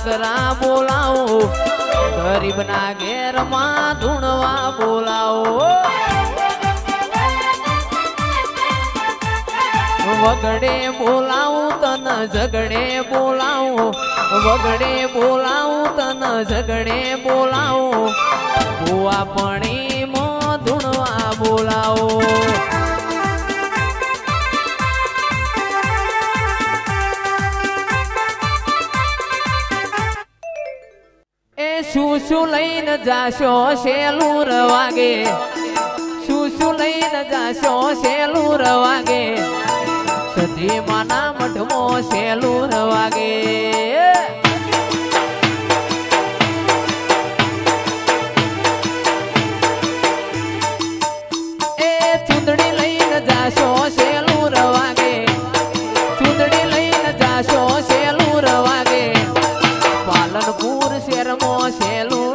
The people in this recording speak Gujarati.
ઠાકરા બોલાવો. ગરીબના ઘેરમાં ધૂણવા બોલાવો. વગડે બોલાવું તન ઝગડે બોલાવું. વગડે બોલાવું તન ઝગડે બોલાવું. ભૂવા પણી મો ધૂણવા બોલાવો. શું શું લઈને જાશો સેલું રવાગે શું શું લઈને જાશો સેલું રવાગે સતી માના મઢમો સેલું રવાગે શેરમો શેલું